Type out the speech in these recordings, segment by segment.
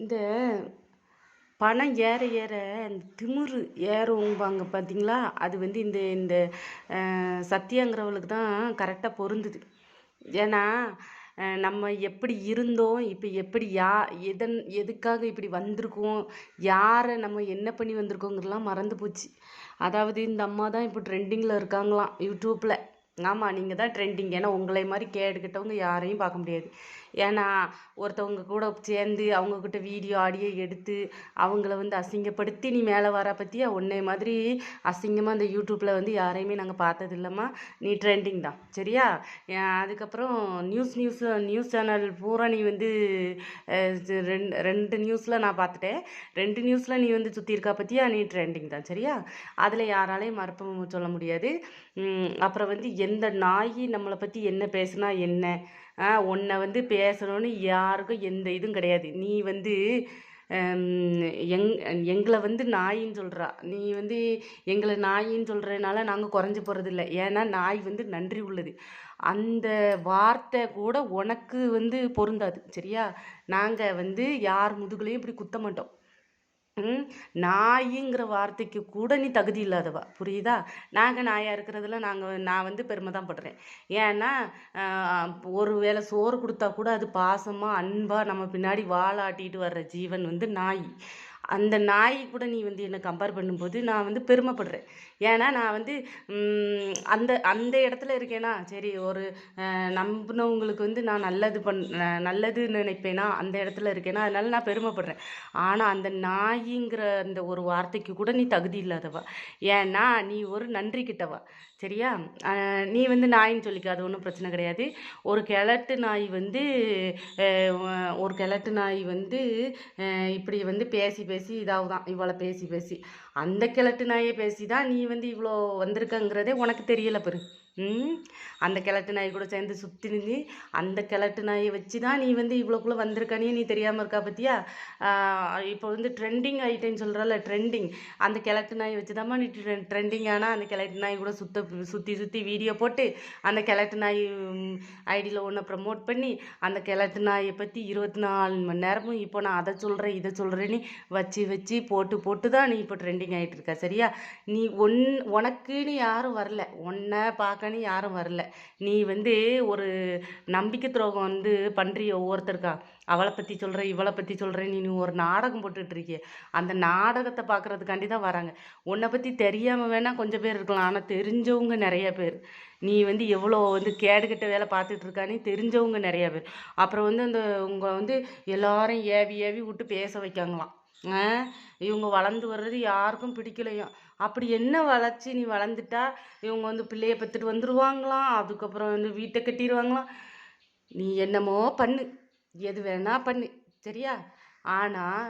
இந்த பணம் ஏற ஏற இந்த திமிரு ஏறும்பாங்க பார்த்தீங்களா? அது வந்து இந்த இந்த அஹ், தான் கரெக்டாக பொருந்துது. ஏன்னா நம்ம எப்படி இருந்தோம் இப்போ எப்படி யா எதன் எதுக்காக இப்படி வந்திருக்கோம் யாரை நம்ம என்ன பண்ணி வந்திருக்கோங்கிறலாம் மறந்து போச்சு. அதாவது இந்த அம்மா தான் இப்போ ட்ரெண்டிங்கில் இருக்காங்களாம் யூடியூப்பில் ஆமாம் நீங்கள் தான் ட்ரெண்டிங் ஏன்னா உங்களை மாதிரி கேடுக்கிட்டவங்க யாரையும் பார்க்க முடியாது. ஏன்னா ஒருத்தவங்க கூட சேர்ந்து அவங்கக்கிட்ட வீடியோ ஆடியோ எடுத்து அவங்கள வந்து அசிங்கப்படுத்தி நீ மேலே வர பற்றியா உன்னை மாதிரி அசிங்கமாக அந்த யூடியூப்பில் வந்து யாரையுமே நாங்கள் பார்த்தது இல்லைம்மா நீ ட்ரெண்டிங் தான். சரியா? அதுக்கப்புறம் நியூஸ் நியூஸ் நியூஸ் சேனல் பூரா நீ வந்து ரெண்டு ரெண்டு நியூஸில் நான் பார்த்துட்டேன். ரெண்டு நியூஸில் நீ வந்து சுற்றி இருக்கா பற்றியா நீ ட்ரெண்டிங் தான். சரியா? அதில் யாராலையும் மறுப்பு சொல்ல முடியாது. அப்புறம் வந்து எந்த நாய் நம்மளை பற்றி என்ன பேசுனா என்ன? உன்னை வந்து பேசணும்னு யாருக்கும் எந்த இதுவும் கிடையாது. நீ வந்து எங் எங்களை வந்து நாயின்னு சொல்கிறா நீ வந்து எங்களை நாயின்னு சொல்கிறதுனால நாங்கள் குறைஞ்சி போகிறதில்ல ஏன்னா நாய் வந்து நன்றி உள்ளது. அந்த வார்த்தை கூட உனக்கு வந்து பொருந்தாது. சரியா? நாங்கள் வந்து யார் முதுகுலையும் இப்படி குத்த மாட்டோம். நாய்ங்கிற வார்த்தைக்கு கூட நீ தகுதி இல்லாதவா? புரியுதா? நாங்கள் நாயாக இருக்கிறதுல நாங்கள் நான் வந்து பெருமை தான் படுறேன். ஏன்னா ஒரு வேளை சோறு கொடுத்தா கூட அது பாசமாக அன்பாக நம்ம பின்னாடி வாழாட்டிட்டு வர்ற ஜீவன் வந்து நாய். அந்த நாய் கூட நீ வந்து என்னை கம்பேர் பண்ணும்போது நான் வந்து பெருமைப்படுறேன். ஏன்னா நான் வந்து அந்த அந்த இடத்துல இருக்கேனா சரி ஒரு நம்பினவங்களுக்கு வந்து நான் நல்லது பண் நல்லதுன்னு நல்லது நினைப்பேனா அந்த இடத்துல இருக்கேனா அதனால நான் பெருமைப்படுறேன். ஆனால் அந்த நாயிங்கிற அந்த ஒரு வார்த்தைக்கு கூட நீ தகுதி இல்லாதவா? ஏன்னா நீ ஒரு நன்றி கிட்டவா? சரியா? நீ வந்து நாயின்னு சொல்லிக்க அது ஒன்றும் பிரச்சனை கிடையாது. ஒரு கிழட்டு நாய் வந்து ஒரு கிழட்டு நாய் வந்து இப்படி வந்து பேசி பேசி இதாகுதான் இவ்வளோ பேசி பேசி. அந்த கிழட்டு நாயை பேசி தான் நீ வந்து இவ்வளோ வந்திருக்கங்கிறதே உனக்கு தெரியல பெரு. அந்த கிழட்டு நாய் கூட சேர்ந்து சுற்றி நின்று அந்த கிழட்டு நாயை வச்சு தான் நீ வந்து இவ்வளோக்குள்ளே வந்திருக்கானே நீ தெரியாமல் இருக்கா பற்றியா இப்போ வந்து ட்ரெண்டிங் ஆகிட்டேன்னு சொல்கிறல ட்ரெண்டிங் அந்த கிழட்டு நாயை வச்சு தாம்மா நீ ட்ரெண்டிங் ஆனால் அந்த கிழட்டு நாய் கூட சுத்த சுற்றி சுற்றி வீடியோ போட்டு அந்த கிழட்டு நாய் ஐடியில் ஒன்று ப்ரமோட் பண்ணி அந்த கிழட்டு நாயை பற்றி இருபத்தி நாலு மணி நேரமும் இப்போ நான் அதை சொல்கிறேன் இதை சொல்கிறேன்னு வச்சு வச்சு போட்டு போட்டு தான் நீ இப்போ ட்ரெண்டிங் ஆகிட்டு இருக்க சரியா? நீ ஒன் உனக்குன்னு யாரும் வரல. உன்னை பார்க்கன்னு யாரும் வரல. நீ வந்து ஒரு நம்பிக்கை துரோகம் வந்து பண்ணுறிய ஒவ்வொருத்தருக்கா? அவளை பற்றி சொல்கிற இவளை பற்றி சொல்கிறேன் நீ நீ ஒரு நாடகம் போட்டுட்ருக்கிய அந்த நாடகத்தை பார்க்கறதுக்காண்டி தான் வராங்க. உன்னை பற்றி தெரியாமல் வேணால் கொஞ்சம் பேர் இருக்கலாம். ஆனால் தெரிஞ்சவங்க நிறைய பேர். நீ வந்து எவ்வளோ வந்து கேடுகட்ட வேலை பார்த்துட்டு இருக்கானே தெரிஞ்சவங்க நிறையா பேர். அப்புறம் வந்து அந்த உங்கள் வந்து எல்லாரும் ஏவி ஏவி விட்டு பேச வைக்காங்களாம். ஆ, இவங்க வளர்ந்து வர்றது யாருக்கும் பிடிக்கலையாம். அப்படி என்ன வளர்ச்சி நீ வளர்ந்துட்டா? இவங்க வந்து பிள்ளைய பெற்றுட்டு வந்துடுவாங்களாம் அதுக்கப்புறம் வந்து வீட்டை கட்டிடுவாங்களாம் நீ என்னமோ பண்ணு. எது வேணால் பண்ணு. சரியா? ஆனால்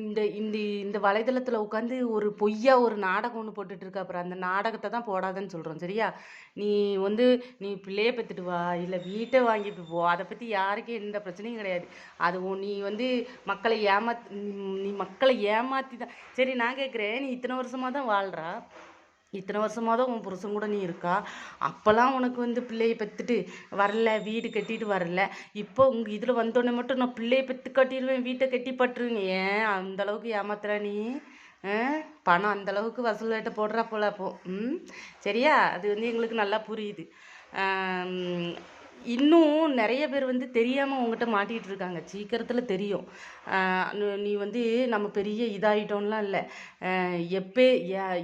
இந்த இந்த இந்த வலைதளத்தில் உட்காந்து ஒரு பொய்யா ஒரு நாடகம் ஒன்று போட்டுட்டு அப்புறம் அந்த நாடகத்தை தான் போடாதன்னு சொல்கிறோம் சரியா? நீ வந்து நீ பிள்ளைய பெற்றுட்டு வா இல்லை வீட்டை வாங்கிட்டு போ. அதை பற்றி யாருக்கும் எந்த பிரச்சனையும் கிடையாது. அது நீ வந்து மக்களை ஏமாத் நீ- நீ மக்களை ஏமாற்றி தான் சரி நான் கேட்குறேன் நீ இத்தனை வருஷமாக தான் வாழ்கிறா இத்தனை வருஷமாக தான் உன் புருஷன் கூட நீ இருக்கா? அப்போல்லாம் உனக்கு வந்து பிள்ளையை பெற்றுட்டு வரல வீடு கட்டிட்டு வரல. இப்போ உங்கள் இதில் வந்தோடனே மட்டும் நான் பிள்ளையை பெற்று கட்டிடுவேன் வீட்டை கட்டி பட்டுருங்க ஏன் அந்த அளவுக்கு ஏமாத்துற நீ? பணம் அந்தளவுக்கு வசூல் வேட்டை போடுறா போல அப்போ. ம்? சரியா? அது வந்து எங்களுக்கு நல்லா புரியுது. இன்னும் நிறைய பேர் வந்து தெரியாமல் உங்ககிட்ட மாட்டிகிட்டு இருக்காங்க. சீக்கிரத்தில் தெரியும். நீ- வந்து நம்ம பெரிய இதாகிட்டோம்லாம் இல்லை. எப்போ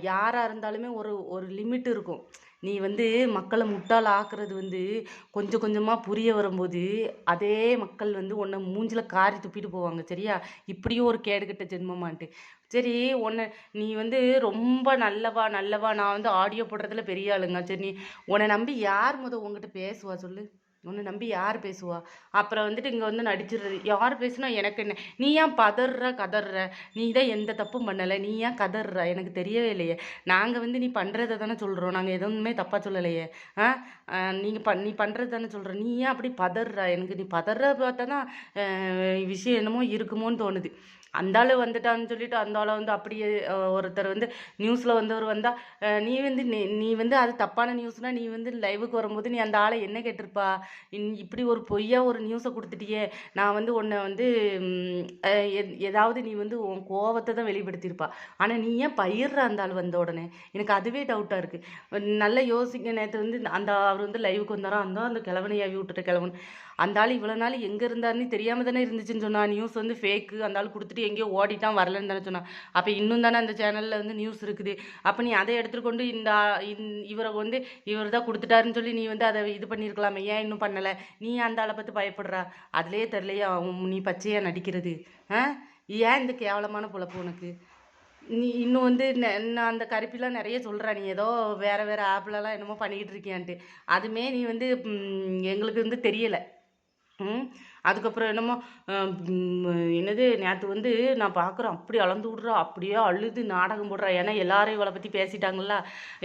யாராக இருந்தாலுமே ஒரு ஒரு லிமிட் இருக்கும். நீ வந்து மக்களை முட்டால் ஆக்குறது வந்து கொஞ்சம் கொஞ்சமாக புரிய வரும்போது அதே மக்கள் வந்து உன்னை மூஞ்சில் காரி துப்பிட்டு போவாங்க. சரியா? இப்படியும் ஒரு கேடுகட்ட ஜென்மமான்ட்டு. சரி உன்னை நீ வந்து ரொம்ப நல்லவா நல்லவா நான் வந்து ஆடியோ போடுறதுல பெரிய ஆளுங்க. சரி நீ உன்னை நம்பி யார் முத உங்ககிட்ட பேசுவா? சொல்லு. உன்னை நம்பி யார் பேசுவா? அப்புறம் வந்துட்டு இங்கே வந்து நடிச்சிடுறது. யார் பேசுனா எனக்கு என்ன? நீ ஏன் பதற கதற நீ தான் எந்த தப்பும் பண்ணலை. நீ ஏன் கதற எனக்கு தெரியவே இல்லையே. நாங்கள் வந்து நீ பண்ணுறதை தானே சொல்கிறோம் நாங்கள் எதுவுமே தப்பாக சொல்லலையே. ஆ? நீங்கள் பண் நீ பண்ணுறது தானே சொல்கிற நீ ஏன் அப்படி பதற எனக்கு நீ பதற பார்த்தா தான் விஷயம் என்னமோ இருக்குமோன்னு தோணுது. அந்தாள் வந்துட்டான்னு சொல்லிட்டு அந்த வந்து அப்படியே ஒருத்தர் வந்து நியூஸில் வந்தவர் வந்தால் நீ வந்து நீ நீ வந்து அது தப்பான நியூஸ்னால் நீ வந்து லைவுக்கு வரும்போது நீ அந்த ஆளை என்ன கேட்டிருப்பா? இன் இப்படி ஒரு பொய்யா ஒரு நியூஸை கொடுத்துட்டியே. நான் வந்து உன்னை வந்து ஏதாவது நீ வந்து உன் கோவத்தை தான் வெளிப்படுத்தியிருப்பா. ஆனால் நீ ஏன் பயிர்ற அந்த ஆள் வந்த உடனே? எனக்கு அதுவே டவுட்டாக இருக்குது நல்லா யோசிக்க நேற்று வந்து அந்த அவர் வந்து லைவுக்கு வந்தாரோ? அந்த அந்த கிழவனையாவி விட்டுட்ட கிழவன். அந்த ஆள் இவ்வளோ நாள் எங்கே இருந்தாருன்னு தெரியாமல் தானே இருந்துச்சுன்னு சொன்னால் நியூஸ் வந்து ஃபேக்கு அந்த ஆள் கொடுத்துட்டு எங்கேயோ ஓடிட்டான் வரலன்னு தானே சொன்னான். அப்போ இன்னும் தானே அந்த சேனலில் வந்து நியூஸ் இருக்குது. அப்போ நீ அதை எடுத்துட்டு கொண்டு இந்த இந்- இவரை வந்து இவர் தான் கொடுத்துட்டாருன்னு சொல்லி நீ வந்து அதை இது பண்ணியிருக்கலாமே ஏன் இன்னும் பண்ணலை? நீ அந்த ஆளை பார்த்து பயப்படுறா? அதுலேயே தெரிலையா அவன் நீ பச்சையாக நடிக்கிறது. ஆ? ஏன் இந்த கேவலமான பொழப்பு உனக்கு? நீ இன்னும் வந்து நான் அந்த கருப்பிலாம் நிறைய சொல்கிறா நீ ஏதோ வேறு வேறு ஆப்லலாம் என்னமோ பண்ணிக்கிட்டு இருக்கியான்ட்டு. அதுமே நீ வந்து எங்களுக்கு வந்து தெரியலை. அதுக்கப்புறம் என்னமோ என்னது நேற்று வந்து நான் பார்க்குறேன் அப்படி அளந்து விட்றா அப்படியே அழுது நாடகம் போடுறா. ஏன்னா எல்லாரும் இவளை பற்றி பேசிட்டாங்கல்ல.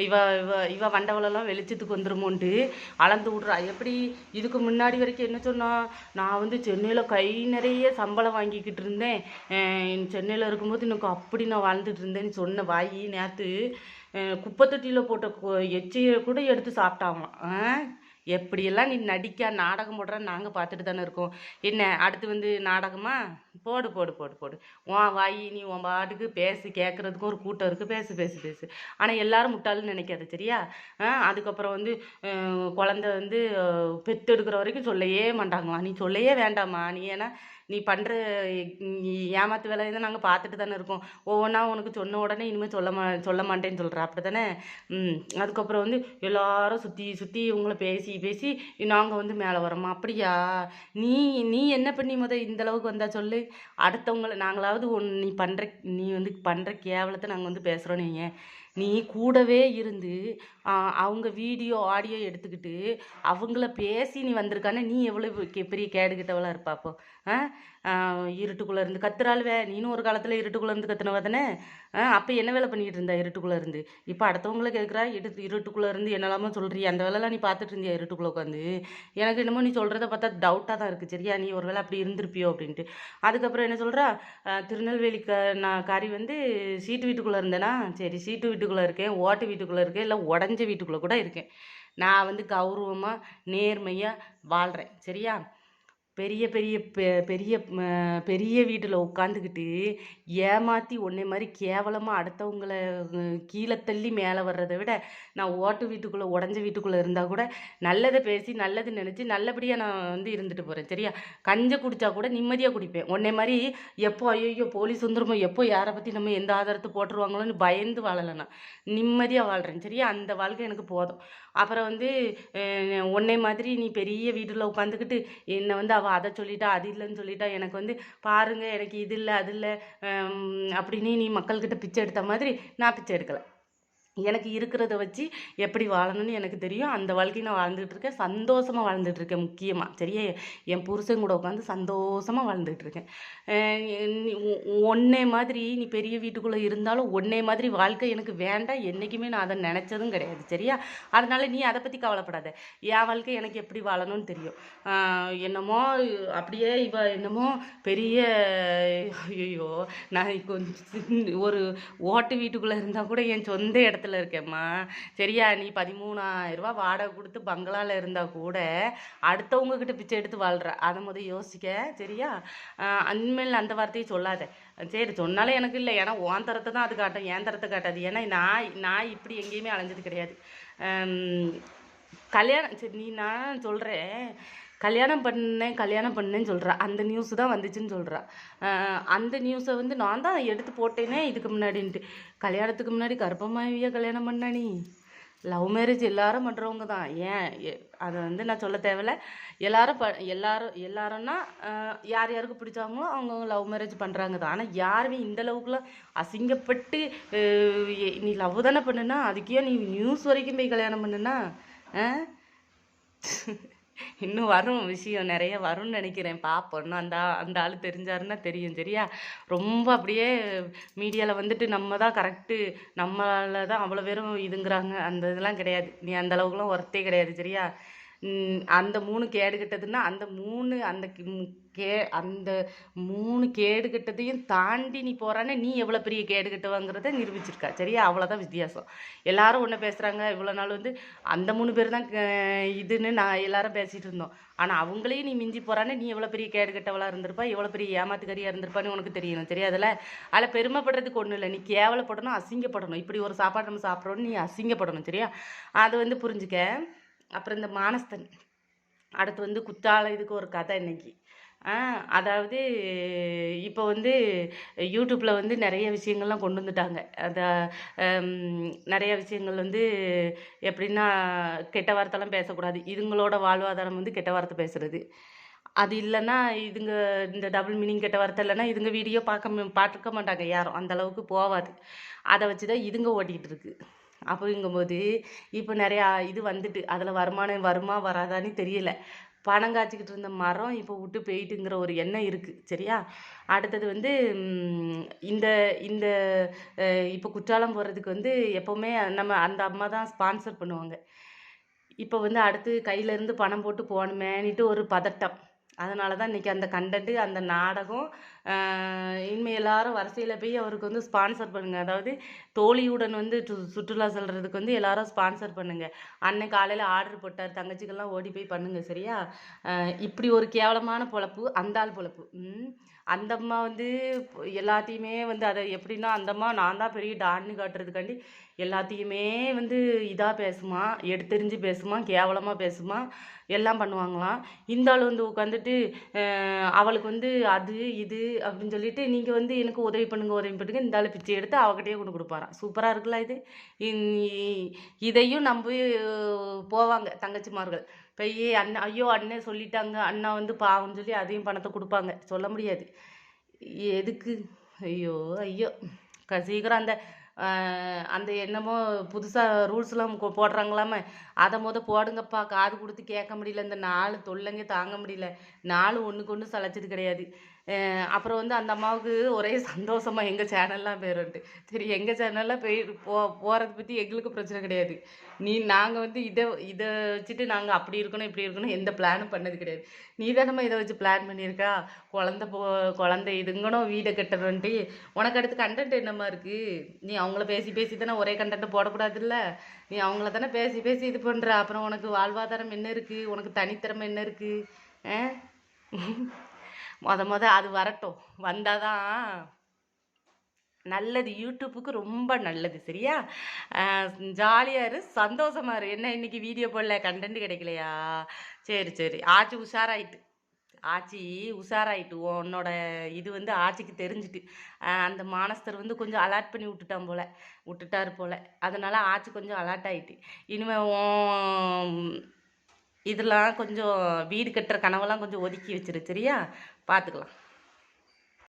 இவ இவ இவ வண்டவளெல்லாம் வெளிச்சத்துக்கு வந்துருமோன்ட்டு அளந்து விட்றா. எப்படி இதுக்கு முன்னாடி வரைக்கும் என்ன சொன்னால் நான் வந்து சென்னையில் கை நிறைய சம்பளம் வாங்கிக்கிட்டு இருந்தேன். சென்னையில் இருக்கும்போது எனக்கு அப்படி நான் வாழ்ந்துட்டு இருந்தேன்னு சொன்ன வாயி நேற்று குப்பைத்தொட்டியில் போட்ட எச்சையை கூட எடுத்து சாப்பிட்டாங்களாம் ஆ? எப்படியெல்லாம் நீ நடிக்க நாடகம் போடுற நாங்கள் பார்த்துட்டு தானே இருக்கோம். என்ன அடுத்து வந்து நாடகமா? போடு போடு போடு போடு. உன் வாய் நீ உன் பாட்டுக்கு பேசு கேட்குறதுக்கும் ஒரு கூட்டம் இருக்குது பேசு பேசு பேசு. ஆனால் எல்லாரும் முட்டாளுன்னு நினைக்காத சரியா? அதுக்கப்புறம் வந்து குழந்த வந்து பெத்து எடுக்கிற வரைக்கும் சொல்லவே மாட்டாங்களாம் நீ சொல்லவே வேண்டாம்மா. நீ ஏன்னா நீ பண்ணுற ஏமாத்து வேலையை தான் நாங்கள் பார்த்துட்டு தானே இருக்கோம். ஒவ்வொன்றா உனக்கு சொன்ன உடனே இனிமேல் சொல்ல மா சொல்ல மாட்டேன்னு சொல்கிற அப்படி தானே அதுக்கப்புறம் வந்து எல்லாரும் சுற்றி சுற்றி இவங்கள பேசி பேசி நாங்கள் வந்து மேலே வரோமா அப்படியா? நீ நீ என்ன பண்ணி முத இந்த அளவுக்கு சொல்லு? அடுத்தவங்கள நாங்களாவது ஒன் நீ பண்ணுற நீ வந்து பண்ணுற கேவலத்தை நாங்கள் வந்து பேசுகிறோம் நீங்கள் நீ கூடவே இருந்து அவங்க வீடியோ ஆடியோ எடுத்துக்கிட்டு அவங்கள பேசி நீ வந்திருக்கானே நீ எவ்வளோ பெரிய கேடுகிட்டவளாக இருப்பாப்போ இருட்டுக்குள்ளே இருந்து கத்துறாளுவே. நீனும் ஒரு காலத்தில் இருட்டுக்குள்ளே இருந்து கத்துனவ தானே? அப்போ என்ன வேலை பண்ணிக்கிட்டு இருந்தா இருட்டுக்குள்ளே இருந்து? இப்போ அடுத்தவங்கள கேட்குறா இடு இருட்டுக்குள்ளே இருந்து என்னெல்லாமோ சொல்கிறீ அந்த வேலைலாம் நீ பார்த்துட்டு இருந்தியா இருட்டுக்குள்ளே உட்காந்து எனக்கு என்னமோ நீ சொல்கிறத பார்த்தா டவுட்டாக தான் இருக்குது சரியா நீ ஒரு வேளை அப்படி இருந்திருப்பியோ அப்படின்ட்டு. அதுக்கப்புறம் என்ன சொல்கிறா திருநெல்வேலி க நான் காரி வந்து சீட்டு வீட்டுக்குள்ளே இருந்தேனா? சரி சீட்டு வீட்டுக்குள்ளே இருக்கேன் ஓட்டு வீட்டுக்குள்ளே இருக்கேன் இல்லை உடஞ்ச வீட்டுக்குள்ளே கூட இருக்கேன். நான் வந்து கௌரவமாக நேர்மையாக வாழ்கிறேன் சரியா? பெரிய பெரிய பெ- பெரிய பெரிய வீட்டில் உட்காந்துக்கிட்டு ஏமாற்றி உன்னை மாதிரி கேவலமாக அடுத்தவங்கள கீழே தள்ளி மேலே வர்றதை விட நான் ஓட்டு வீட்டுக்குள்ளே உடஞ்ச வீட்டுக்குள்ளே இருந்தால் கூட நல்லதை பேசி நல்லது நினச்சி நல்லபடியாக நான் வந்து இருந்துட்டு போகிறேன் சரியா? கஞ்சை குடித்தா கூட நிம்மதியாக குடிப்பேன். உன்னை மாதிரி எப்போ ஐயோ போலீஸ் வந்துருமோ எப்போ யாரை பற்றி நம்ம எந்த ஆதாரத்தை போட்டுருவாங்களோன்னு பயந்து வாழலை நான். நிம்மதியாக வாழ்கிறேன் சரியா? அந்த வாழ்க்கை எனக்கு போதும். அப்புறம் வந்து அஹ், உன்னை மாதிரி நீ பெரிய வீட்டில் உட்காந்துக்கிட்டு என்னை வந்து அவள் அதை சொல்லிட்டா அது இல்லைன்னு சொல்லிட்டா எனக்கு வந்து பாருங்கள் எனக்கு இது இல்லை அது இல்லை அப்படின்னு நீ மக்கள்கிட்ட பிச்சை எடுத்த மாதிரி நான் பிச்சை எடுக்கலை. எனக்கு இருக்கிறத வச்சு எப்படி வாழணும்னு எனக்கு தெரியும். அந்த வாழ்க்கையை நான் வாழ்ந்துட்டு இருக்கேன். சந்தோஷமாக வாழ்ந்துட்டு இருக்கேன் முக்கியமாக சரியா? என் புருஷன் கூட உட்காந்து சந்தோஷமாக வாழ்ந்துட்டு இருக்கேன். அஹ் மாதிரி நீ பெரிய வீட்டுக்குள்ளே இருந்தாலும் ஒன்னே மாதிரி வாழ்க்கை எனக்கு வேண்டாம். என்றைக்குமே நான் அதை நினச்சதும் கிடையாது. சரியா? அதனால் நீ அதை பற்றி கவலைப்படாத. என் வாழ்க்கை எனக்கு எப்படி வாழணும்னு தெரியும். என்னமோ அப்படியே இவ என்னமோ பெரிய ஐயோ நான் கொஞ்சம் ஒரு ஓட்டு வீட்டுக்குள்ளே இருந்தால் கூட என் சொந்த இடத்துல இருக்கேம்மா. சரியா நீ பதிமூணாயிரரூபா வாடகை கொடுத்து பங்களாவில் இருந்தால் கூட அடுத்தவங்கக்கிட்ட பிச்சை எடுத்து வாழ்கிற அதை முதல் யோசிக்க சரியா? அன்மேல் அந்த வார்த்தையை சொல்லாத. சரி சொன்னாலே எனக்கு இல்லை. ஏன்னா ஓன் தரத்தை தான் அது காட்டும் ஏன் தரத்தை காட்டாது. ஏன்னா நான் நான் இப்படி எங்கேயுமே அலைஞ்சது கிடையாது. கல்யாணம் சரி நீ நான் சொல்கிறேன் கல்யாணம் பண்ணேன் கல்யாணம் பண்ணேன்னு சொல்கிறா அந்த நியூஸ் தான் வந்துச்சுன்னு சொல்கிறா அந்த நியூஸை வந்து நான் தான் எடுத்து போட்டேனே இதுக்கு முன்னாடின்ட்டு. கல்யாணத்துக்கு முன்னாடி கர்ப்பமாவியா கல்யாணம் பண்ணா நீ. லவ் மேரேஜ் எல்லாரும் பண்ணுறவங்க தான். ஏன்? எ- அதை வந்து நான் சொல்ல தேவையில்ல. எல்லாரும் ப எல்லாரும் எல்லாரும்னா யார் யாருக்கு பிடிச்சாங்களோ அவங்க லவ் மேரேஜ் பண்ணுறாங்க தான். ஆனால் யாருமே இந்த அளவுக்குலாம் அசிங்கப்பட்டு நீ லவ் தானே பண்ணுனா? அதுக்கே நீ நியூஸ் வரைக்கும் போய் கல்யாணம் பண்ணுனா? ஆ? இன்னும் வரும் விஷயம். நிறைய வரும்னு நினைக்கிறேன். பார்ப்போம் இன்னும் அந்த அந்த ஆள் தெரிஞ்சாருன்னா தெரியும். சரியா? ரொம்ப அப்படியே மீடியாவில் வந்துட்டு நம்ம தான் கரெக்டு நம்மளால் தான் அவ்வளோ பேரும் இதுங்கிறாங்க. அந்த இதெல்லாம் கிடையாது. நீ அந்த அளவுக்குலாம் ஒர்த்தே கிடையாது. சரியா? அந்த மூணு கேடு கெட்டதுன்னா அந்த மூணு அந்த கே அந்த மூணு கேடு கெட்டதையும் தாண்டி நீ போகிறானே நீ எவ்வளோ பெரிய கேடு கெட்டவங்கிறத நிரூபிச்சிருக்கா. சரியா? அவ்வளோதான் வித்தியாசம். எல்லாரும் ஒன்று பேசுகிறாங்க இவ்வளோ நாள் வந்து அந்த மூணு பேர் தான் இதுன்னு நான் எல்லாரும் பேசிகிட்டு இருந்தோம். ஆனால் அவங்களையும் நீ மிஞ்சி போகிறானே நீ எவ்வளோ பெரிய கேடு கெட்டவளாக இருந்திருப்பா எவ்வளோ பெரிய ஏமாத்துக்கரியாக இருந்திருப்பான்னு உனக்கு தெரியணும். தெரியாதுல்ல அதில் பெருமைப்படுறதுக்கு ஒன்றும் இல்லை. நீ கேவலப்படணும் அசிங்கப்படணும். இப்படி ஒரு சாப்பாடு நம்ம சாப்பிட்றோன்னு நீ அசிங்கப்படணும். சரியா? அது வந்து புரிஞ்சுக்க. அப்புறம் இந்த மானஸ்தன். அடுத்து வந்து குத்தால இதுக்கு ஒரு கதை இன்னைக்கு. அதாவது இப்போ வந்து யூடியூப்பில் வந்து நிறைய விஷயங்கள்லாம் கொண்டு வந்துட்டாங்க. அந்த நிறைய விஷயங்கள் வந்து எப்படின்னா கெட்ட வார்த்தைலாம் பேசக்கூடாது. இதுங்களோட வாழ்வாதாரம் வந்து கெட்ட வார்த்தை பேசுகிறது அது இல்லைன்னா இதுங்க இந்த டபுள் மீனிங் கெட்ட வார்த்தை இல்லைன்னா இதுங்க வீடியோ பார்க்க ம- பார்த்துக்க மாட்டாங்க யாரும். அந்தளவுக்கு போகாது அதை வச்சு தான் இதுங்க ஓட்டிகிட்டு இருக்குது அப்படிங்கும்போது இப்போ நிறையா இது வந்துட்டு அதில் வருமானம் வருமா வராதான்னு தெரியல. பணம் காய்ச்சிக்கிட்டு இருந்த மரம் இப்போ விட்டு போயிட்டுங்கிற ஒரு எண்ணம் இருக்குது சரியா? அடுத்தது வந்து இந்த இந்த இப்போ குற்றாலம் போகிறதுக்கு வந்து எப்போவுமே நம்ம அந்த அம்மா தான் ஸ்பான்சர் பண்ணுவாங்க. இப்போ வந்து அடுத்து கையிலேருந்து பணம் போட்டு போகணுமேனிட்டு ஒரு பதட்டம். அதனால தான் இன்றைக்கி அந்த கண்டென்ட்டு அந்த நாடகம் இனிமேல் எல்லாரும் வரிசையில் போய் அவருக்கு வந்து ஸ்பான்சர் பண்ணுங்கள் அதாவது தோழியுடன் வந்து சு- சுற்றுலா செல்கிறதுக்கு வந்து எல்லாரும் ஸ்பான்சர் பண்ணுங்கள் அன்னைக்கு காலையில் ஆர்டர் போட்டார் தங்கச்சிக்கெல்லாம் ஓடி போய் பண்ணுங்கள் சரியா? இப்படி ஒரு கேவலமான பொழப்பு அந்த ஆள் பொழப்பு. ம். அந்த அம்மா வந்து எல்லாத்தையுமே வந்து அதை எப்படின்னா அந்த அம்மா நான் தான் பெரிய டான்னு காட்டுறதுக்காண்டி எல்லாத்தையுமே வந்து இதாக பேசுமா எடுத்தெறிஞ்சு பேசுமா கேவலமாக பேசுமா எல்லாம் பண்ணுவாங்களாம். இந்த ஆள் வந்து உட்காந்துட்டு அவளுக்கு வந்து அது இது அப்படின்னு சொல்லிட்டு நீங்கள் வந்து எனக்கு உதவி பண்ணுங்க உதவி பண்ணுங்க இந்த ஆள் பிச்சை எடுத்து அவகிட்டயே கொண்டு கொடுப்பாராம். சூப்பராக இருக்குல்ல இது. இதையும் நம்பி போவாங்க தங்கச்சிமார்கள். போய் அண்ணன் ஐயோ அண்ணன் சொல்லிட்டாங்க. அண்ணா வந்து பாவம்னு சொல்லி அதையும் பணத்தை கொடுப்பாங்க. சொல்ல முடியாது. எதுக்கு? ஐயோ ஐயோ. க- சீக்கிரம் அந்த அந்த என்னமோ புதுசாக ரூல்ஸ்லாம் போடுறாங்களாமே. அதை முத போடுங்கப்பா. காது கொடுத்து கேட்க முடியல. இந்த நாலு தொல்லைங்க தாங்க முடியல. நாலு ஒன்றுக்கு ஒன்று சளைச்சது கிடையாது. அப்புறம் வந்து அந்த அம்மாவுக்கு ஒரே சந்தோஷமாக எங்கள் சேனல்லாம் பேருன்ட்டு சரி எங்கள் சேனலில் போய் போ போகிறத பற்றி எங்களுக்கு பிரச்சனை கிடையாது. நீ நாங்கள் வந்து இதை இதை வச்சுட்டு நாங்கள் அப்படி இருக்கணும் இப்படி இருக்கணும் எந்த பிளானும் பண்ணது கிடையாது. நீ தானம்மா இதை வச்சு பிளான் பண்ணியிருக்கா? குழந்த போ குழந்தை இதுங்கணும் வீடை கட்டணுன்ட்டு உனக்கு அடுத்து கண்டென்ட் என்னம்மா இருக்குது நீ அவங்கள பேசி பேசி தானே ஒரே கண்டென்ட் போடக்கூடாதுல்ல? நீ அவங்கள தானே பேசி பேசி இது பண்ணுற அப்புறம் உனக்கு வாழ்வாதாரம் என்ன இருக்குது உனக்கு தனித்திறமை என்ன இருக்குது ஆ மொத மொதல் அது வரட்டும். வந்தால் தான் நல்லது. யூடியூப்புக்கு ரொம்ப நல்லது. சரியா? ஜாலியாக இரு. சந்தோஷமா இரு. என்ன இன்னைக்கு வீடியோ போடல? கண்டென்ட் கிடைக்கலையா? சரி சரி. ஆச்சி உஷாராயிட்டு. ஆச்சி உஷாராயிட்டு. உன்னோட இது வந்து ஆச்சிக்கு தெரிஞ்சுட்டு. அந்த மானஸ்தர் வந்து கொஞ்சம் அலர்ட் பண்ணி விட்டுட்டான் போல. விட்டுட்டாரு போல. அதனால் ஆச்சி கொஞ்சம் அலர்ட் ஆயிட்டு. இனிமே இதெல்லாம் கொஞ்சம் வீடு கட்டுற கனவெல்லாம் கொஞ்சம் ஒதுக்கி வச்சிரு. சரியா? பார்த்துக்கலாம்